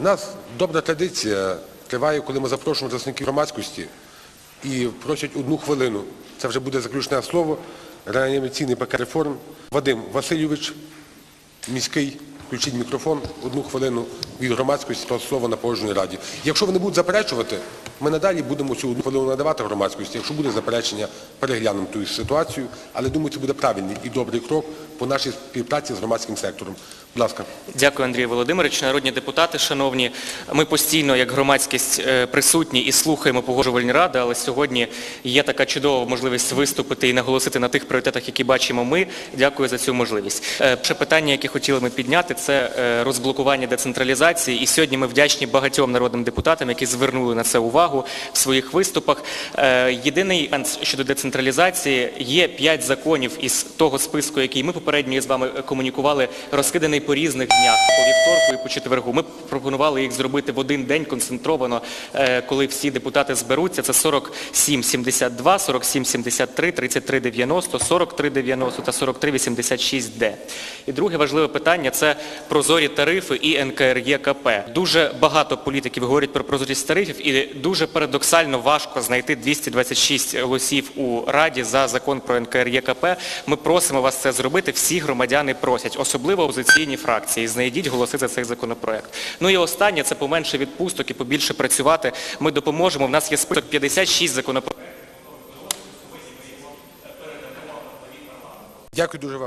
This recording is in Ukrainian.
У нас добра традиція триває, коли ми запрошуємо представників громадськості і просять одну хвилину. Це вже буде заключне слово. Реанімаційний пакет реформ. Вадим Васильович, міський, включіть мікрофон, одну хвилину від громадськості про слово на погодженій раді. Якщо вони будуть заперечувати, ми надалі будемо цю хвилину надавати громадськості. Якщо буде заперечення, переглянемо ту ситуацію. Але думаю, це буде правильний і добрий крок по нашій співпраці з громадським сектором. Будь ласка. Дякую, Андрій Володимирович. Народні депутати, шановні, ми постійно, як громадськість, е, присутні і слухаємо погоджувальні ради, але сьогодні є така чудова можливість виступити і наголосити на тих пріоритетах, які бачимо ми. Дякую за цю можливість. Е, Перше питання, яке хотіли ми підняти, це е, розблокування децентралізації. І сьогодні ми вдячні багатьом народним депутатам, які звернули на це увагу в своїх виступах. Е, Єдиний момент щодо децентралізації є п'ять законів із того списку, який ми попередньо з вами комунікували, розкиданий по різних днях, по вівторку і по четвергу. Ми пропонували їх зробити в один день концентровано, е, коли всі депутати зберуться. Це 4772, 4773, 3390, 4390 та 4386Д. І друге важливе питання це прозорі тарифи і НКРЄКП. Дуже багато політиків говорять про прозорість тарифів, і дуже парадоксально важко знайти 226 голосів у Раді за закон про НКРЄКП. Ми просимо вас це зробити. Всі громадяни просять, особливо опозиційні фракції. Знайдіть голоси за цей законопроект. Ну і останнє це поменше відпусток і побільше працювати. Ми допоможемо. В нас є список 56 законопроєктів. Дякую дуже вам.